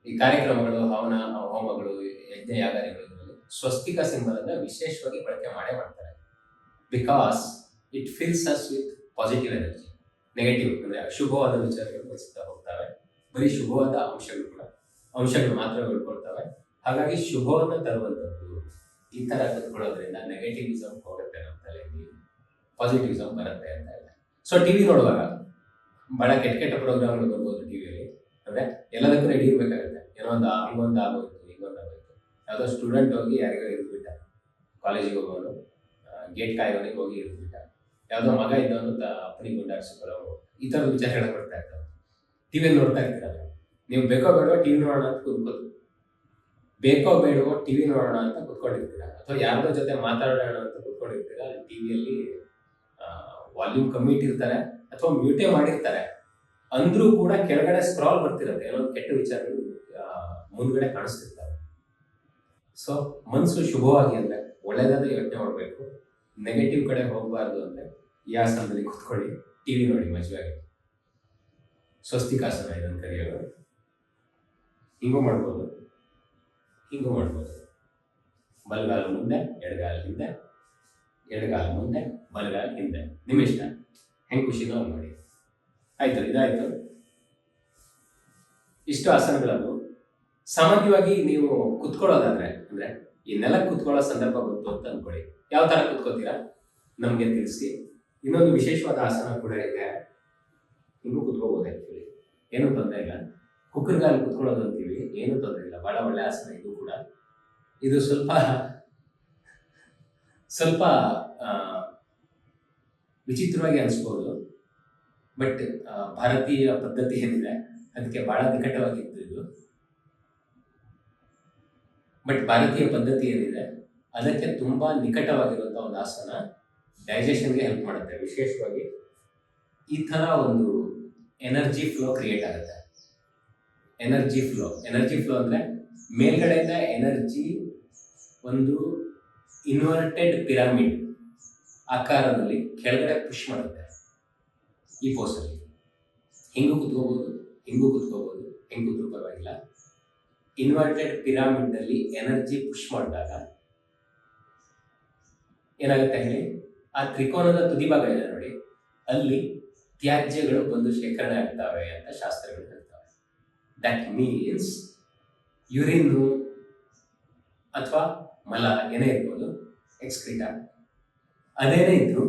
ಈ ಕಾರ್ಯಕ್ರಮಗಳು ಹವನ ಹೋಮಗಳು ಯಜ್ಞ ಯಾಗಾರಿಗಳು ಇದರಲ್ಲಿ ಸ್ವಸ್ತಿಕ ಸಿಂಬಲ್ ವಿಶೇಷವಾಗಿ ಬಳಕೆ ಮಾಡೇ ಮಾಡ್ತಾರೆ. Because it fills us with positive energy negative ಅಂದ್ರೆ ಅಶುಭವಾದ ವಿಚಾರಗಳು ಬಳಸ್ತಾ ಹೋಗ್ತವೆ. ಬರೀ ಶುಭವಾದ ಅಂಶಗಳು ಕೂಡ, ಅಂಶಗಳು ಮಾತ್ರ ಉಳ್ಕೊಳ್ತವೆ ಹಾಗಾಗಿ ಶುಭವನ್ನ ತರುವಂತದ್ದು ಈ ತರ ಕತ್ಕೊಳ್ಳೋದ್ರಿಂದ ನೆಗೆಟಿವಿಸಮ್ ಹೋಗುತ್ತೆ ನಮ್ಮ ತಲೆಯಲ್ಲಿ ಪಾಸಿಟಿವಿಸಮ್ ಬರುತ್ತೆ ಅಂತ ಇಲ್ಲ ಸೊ ಟಿವಿ ನೋಡುವಾಗ ಬಹಳ ಕೆಟ್ಟ ಕೆಟ್ಟ ಪ್ರೋಗ್ರಾಮ್ಗಳು ಬರ್ಬೋದು ಟಿವಿಯಲ್ಲಿ ಅಂದ್ರೆ ಎಲ್ಲದಕ್ಕೂ ರೆಡಿ ಇರ್ಬೇಕಾಗುತ್ತೆ. ಏನೋ ಒಂದು ಹಂಗೊಂದು ಆಗೋಯ್ತು ಹಿಂಗೊಂದು ಆಗೋಯ್ತು. ಯಾವುದೋ ಸ್ಟೂಡೆಂಟ್ ಹೋಗಿ ಯಾರಿಗೋ ಇರ್ಬಿಟ್ಟ ಕಾಲೇಜಿಗೆ ಹೋಗೋನು ಗೇಟ್ ಕಾಯೋನಿಗೆ ಹೋಗಿ ಇರ್ಬಿಟ್ಟ ಯಾವುದೋ ಮಗ ಇದ್ದವನು ಅಪ್ಪನಿಗೆ ಗುಂಡಾರಿಸ್ಕೊಳ್ಳೋ ಈ ಥರದ ವಿಚಾರಗಳು ಬರ್ತಾ ಇರ್ತವೆ ಟಿವಿಯಲ್ಲಿ ನೋಡ್ತಾ ಇರ್ತೀರಲ್ಲ. ನೀವು ಬೇಕೋ ಬೇಡವೋ ಟಿವಿ ನೋಡೋಣ ಅಂತ ಕೂತ್ಕೋದು ಬೇಕೋ ಬೇಡವೋ ಟಿವಿ ನೋಡೋಣ ಅಂತ ಕುತ್ಕೊಂಡಿರ್ತೀರ ಅಥವಾ ಯಾರದೋ ಜೊತೆ ಮಾತಾಡೋಣ ಅಂತ ಕುತ್ಕೊಂಡಿರ್ತೀರ, ಅಲ್ಲಿ ಟಿವಿಯಲ್ಲಿ ವಾಲ್ಯೂಮ್ ಕಮ್ಮಿ ಇಟ್ಟಿರ್ತಾರೆ, ಅಥವಾ ಮ್ಯೂಟೇ ಮಾಡಿರ್ತಾರೆ. ಅಂದ್ರೂ ಕೂಡ ಕೆಳಗಡೆ ಸ್ಕ್ರಾಲ್ ಬರ್ತಿರತ್ತೆ. ಏನೋ ಕೆಟ್ಟ ವಿಚಾರಗಳು ಮುಂದ್ಗಡೆ ಕಾಣಿಸ್ತಿರ್ತಾರೆ. ಸೊ ಮನಸ್ಸು ಶುಭವಾಗಿ ಅಂದ್ರೆ ಒಳ್ಳೆದಾದ್ರೆ ಯೋಚನೆ ಮಾಡಬೇಕು. ನೆಗೆಟಿವ್ ಕಡೆ ಹೋಗಬಾರ್ದು ಅಂದ್ರೆ ಈ ಆಸನದಲ್ಲಿ ಕುತ್ಕೊಳ್ಳಿ ಟಿವಿ ನೋಡಿ ಮಜವಾಗಿ ಸ್ವಸ್ತಿಕಾಸನ ಇದನ್ನು ಕರೆಯೋದು ಹಿಂಗೂ ಮಾಡ್ಬೋದು. ಹಿಂಗೂ ಮಾಡ್ಬೋದು. ಬಲಗಾಲ ಮುಂದೆ, ಎಡಗಾಲ ಹಿಂದೆ, ಎಡಗಾಲ ಮುಂದೆ, ಬಲಗಾಲ ಹಿಂದೆ. ನಿಮ್ಮ ಇಷ್ಟ? ಹೆಂಗೆ ಖುಷಿನೋ ಮಾಡಿ. ಆಯ್ತು, ಇದಾಯ್ತು. ಇಷ್ಟು ಆಸನಗಳನ್ನು ಸಾಮಾನ್ಯವಾಗಿ ನೀವು ಕುತ್ಕೊಳ್ಳೋದಾದ್ರೆ, ಅಂದ್ರೆ ಈ ನೆಲಕ್ಕೆ ಕುತ್ಕೊಳ್ಳೋ ಸಂದರ್ಭ ಬಂತು ಅಂತ ಅನ್ಕೊಳ್ಳಿ. ಯಾವ ತರ ಕುತ್ಕೋತೀರಾ? ನಮ್ಗೆ ತಿಳಿಸಿ. ಇನ್ನೊಂದು ವಿಶೇಷವಾದ ಆಸನ ಕೂಡ ಇದೆ. ನೀವು ಕುತ್ಕೋಬಹುದು ಆಕ್ಚುಲಿ ಏನು ತೊಂದರೆ ಇಲ್ಲ. ಕುಕ್ಕರ್ಗಾಲ್ ಕುತ್ಕೊಳ್ಳೋದು ಅಂತೀವಿ. ಏನು ತೊಂದರೆ ಇಲ್ಲ. ಬಹಳ ಒಳ್ಳೆ ಆಸನ ಇದು ಕೂಡ. ಇದು ಸ್ವಲ್ಪ ಸ್ವಲ್ಪ ವಿಚಿತ್ರವಾಗಿ ಅನಿಸ್ಬೋದು. ಬಟ್ ಭಾರತೀಯ ಪದ್ಧತಿ ಏನಿದೆ, ಅದಕ್ಕೆ ಬಹಳ ನಿಕಟವಾಗಿತ್ತು ಇದು ಬಟ್ ಭಾರತೀಯ ಪದ್ಧತಿ ಏನಿದೆ, ಅದಕ್ಕೆ ತುಂಬ ನಿಕಟವಾಗಿರುವಂತಹ ಒಂದು ಆಸನ ಡೈಜೆಷನ್ಗೆ ಹೆಲ್ಪ್ ಮಾಡುತ್ತೆ. ವಿಶೇಷವಾಗಿ ಈ ತರ ಒಂದು ಎನರ್ಜಿ ಫ್ಲೋ ಕ್ರಿಯೇಟ್ ಆಗುತ್ತೆ. ಎನರ್ಜಿ ಫ್ಲೋ ಎನರ್ಜಿ ಫ್ಲೋ ಅಂದ್ರೆ ಮೇಲ್ಗಡೆಯಿಂದ ಎನರ್ಜಿ ಒಂದು ಇನ್ವರ್ಟೆಡ್ ಪಿರಾಮಿಡ್ ಆಕಾರದಲ್ಲಿ ಕೆಳಗಡೆ ಪುಷ್ ಮಾಡುತ್ತೆ ಈ ಪೋಸಲ್ಲಿ ಹಿಂಗೂ ಕುತ್ಕೋಬಹುದು ಹಿಂಗೂ ಕುತ್ಕೋಬಹುದು ಹೆಂಗ್ ಕೂತ್ರೂ ಪರವಾಗಿಲ್ಲ. ಇನ್ವರ್ಟೆಡ್ ಪಿರಾಮಿಡ್ ಅಲ್ಲಿ ಎನರ್ಜಿ ಪುಷ್ ಮಾಡಿದಾಗ ಏನಾಗುತ್ತೆ ಹೇಳಿ? ಆ ತ್ರಿಕೋನದ ತುದಿ ಭಾಗ ಇದೆ ನೋಡಿ. ಅಲ್ಲಿ ತ್ಯಾಜ್ಯಗಳು ಬಂದು ಶೇಖರಣೆ ಆಗ್ತವೆ ಅಂತ ಶಾಸ್ತ್ರಗಳು ಹೇಳ್ತವೆ. ದಟ್ ಮೀನ್ಸ್ ಯುರಿನ್ನು ಅಥವಾ ಮಲ ಏನೇ ಇರ್ಬೋದು ಎಕ್ಸ್ಕ್ರೀಟ ಅದೇನೇ ಇದ್ರು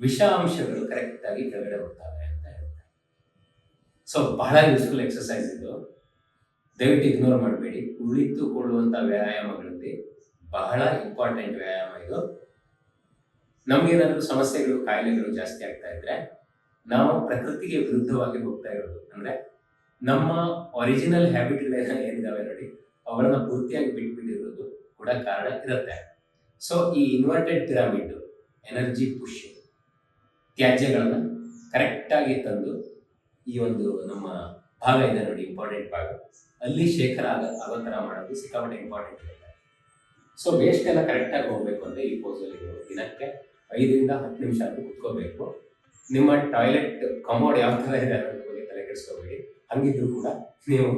ವಿಷಾಂಶಗಳು ಕರೆಕ್ಟ್ ಆಗಿ ಕೆಳಗಡೆ ಹೋಗ್ತವೆ ಅಂತ ಹೇಳ್ತಾರೆ. ಸೊ ಬಹಳ ಯೂಸ್ಫುಲ್ ಎಕ್ಸಸೈಸ್ ಇದು. ದಯವಿಟ್ಟು ಇಗ್ನೋರ್ ಮಾಡಬೇಡಿ. ಕುಳಿತುಕೊಳ್ಳುವಂಥ ವ್ಯಾಯಾಮಗಳಲ್ಲಿ ಬಹಳ ಇಂಪಾರ್ಟೆಂಟ್ ವ್ಯಾಯಾಮ ಇದು. ನಮಗೇನಾದ್ರೂ ಸಮಸ್ಯೆಗಳು, ಕಾಯಿಲೆಗಳು ಜಾಸ್ತಿ ಆಗ್ತಾ ಇದ್ರೆ ನಾವು ಪ್ರಕೃತಿಗೆ ವಿರುದ್ಧವಾಗಿ ಹೋಗ್ತಾ ಇರೋದು. ಅಂದ್ರೆ ನಮ್ಮ ಒರಿಜಿನಲ್ ಹ್ಯಾಬಿಟ್ಗಳು ಏನಿದಾವೆ ನೋಡಿ, ಅವುಗಳನ್ನ ಪೂರ್ತಿಯಾಗಿ ಬಿಟ್ಬಿಟ್ಟಿರೋದು ಕೂಡ ಕಾರಣ ಇರುತ್ತೆ. ಸೊ ಈ ಇನ್ವರ್ಟೆಡ್ ಪಿರಾಮಿಡ್ ಎನರ್ಜಿ ಪುಷ್ ತ್ಯಾಜ್ಯಗಳನ್ನು ಕರೆಕ್ಟಾಗಿ ತಂದು ಈ ಒಂದು ನಮ್ಮ ಭಾಗ ಇದೆ ನೋಡಿ ಇಂಪಾರ್ಟೆಂಟ್ ಭಾಗ. ಅಲ್ಲಿ ಶೇಖರ ಆಗ ಆಗೋ ಥರ ಮಾಡೋದು ಸಿಕ್ಕಾಪಟ್ಟೆ ಇಂಪಾರ್ಟೆಂಟ್ ಇರುತ್ತೆ. ಸೊ ವೇಸ್ಟ್ ಎಲ್ಲ ಕರೆಕ್ಟಾಗಿ ಹೋಗ್ಬೇಕು ಅಂದರೆ ಈ ಪೋಸಲ್ಲಿ ದಿನಕ್ಕೆ ಐದರಿಂದ ಹತ್ತು ನಿಮಿಷ ಆದರೂ ಕುತ್ಕೋಬೇಕು. ನಿಮ್ಮ ಟಾಯ್ಲೆಟ್ ಕಮೋಡ್ ಯಾವ ಥರ ಇದೆ ಅನ್ನೋದ್ರ ಬಗ್ಗೆ ತಲೆ ಕೆಡಿಸ್ಕೋಬೇಡಿ. ಹಂಗಿದ್ರು ಕೂಡ ನೀವು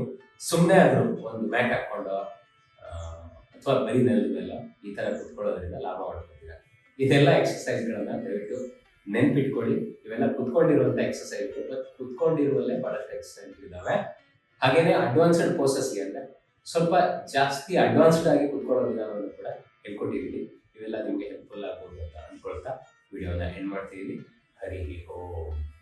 ಸುಮ್ಮನೆ ಆದ್ರೂ ಒಂದು ಮ್ಯಾಟ್ ಹಾಕೊಂಡು ಅಥವಾ ಬರೀ ನೆಲದ ಮೇಲೆ ಈ ತರ ಕುತ್ಕೊಳ್ಳೋದ್ರಿಂದ ಲಾಭ ಮಾಡ್ಕೊತೀರ. ಇದೆಲ್ಲ ಎಕ್ಸಸೈಸ್ಗಳನ್ನು ದಯವಿಟ್ಟು ನೆನ್ಪಿಟ್ಕೊಳ್ಳಿ. ಇವೆಲ್ಲ ಕುತ್ಕೊಂಡಿರುವಂತ ಎಕ್ಸಸೈಸ್ ಕುತ್ಕೊಂಡಿರುವಲ್ಲೇ ಬಹಳಷ್ಟು ಎಕ್ಸಸೈಸ್ ಇದಾವೆ. ಹಾಗೇನೆ ಅಡ್ವಾನ್ಸ್ಡ್ ಪೋಸಸ್ಗೆ ಅಂದ್ರೆ ಸ್ವಲ್ಪ ಜಾಸ್ತಿ ಅಡ್ವಾನ್ಸ್ಡ್ ಆಗಿ ಕುತ್ಕೊಳ್ಳೋ ವಿಧಾನವನ್ನು ಕೂಡ ಹೇಳ್ಕೊಟ್ಟಿದ್ದೀನಿ. ಇವೆಲ್ಲ ನಿಮಗೆ ಹೆಲ್ಪ್ಫುಲ್ ಆಗ್ಬೋದು ಅಂತ ಅನ್ಕೊಳ್ತಾ ವಿಡಿಯೋನ ಎಂಡ್ ಮಾಡ್ತಿದ್ದೀನಿ. ಹರಿ ಓಂ.